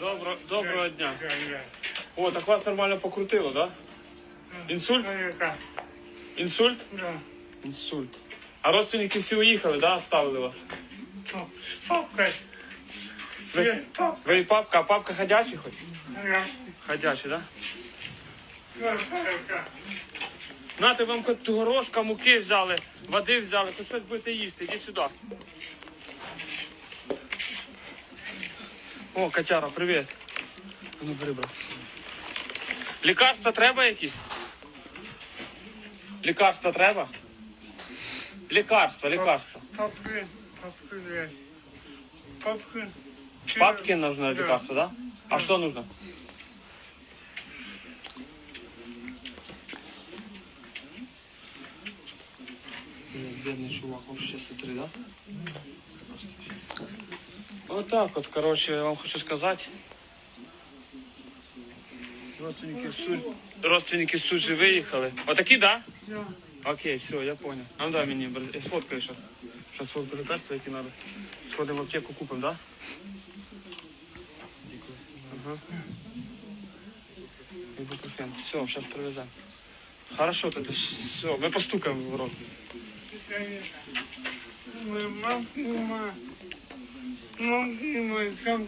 Добро, доброго дня. О, так вас нормально покрутило, да? Інсульт? Інсульт? Да. Інсульт. А родственники всі уїхали, да? Оставили вас? Папка. Ви, папка. ви і папка, а папка ходячий хоч? Ходячий, да? Нате вам хоч горошка, муки взяли, води взяли, хоч щось будете їсти, іди сюди. О, котяра, привіт. Ну, прибрав. Лікарства треба якісь? Лікарства треба? Лікарства, лікарства. Папки. Папки. є. Папки. Папки нужно Да. лекарство, да? А что нужно? Бедный чувак, вообще смотри, да? Вот так вот, короче, я вам хочу сказать. Родственники в суд, родственники в суд же выехали. Вот такие, да? Да. Окей, все, я понял. А ну дай мне, брат, я сфоткаю сейчас. Сейчас сфоткаю лекарства, які надо. Сходим в аптеку, купим, да? Ага. Ибупрофен. Все, сейчас привезем. Хорошо, тогда все, мы постукаем в рот. Ми мама ма. Мамки, ма. Там?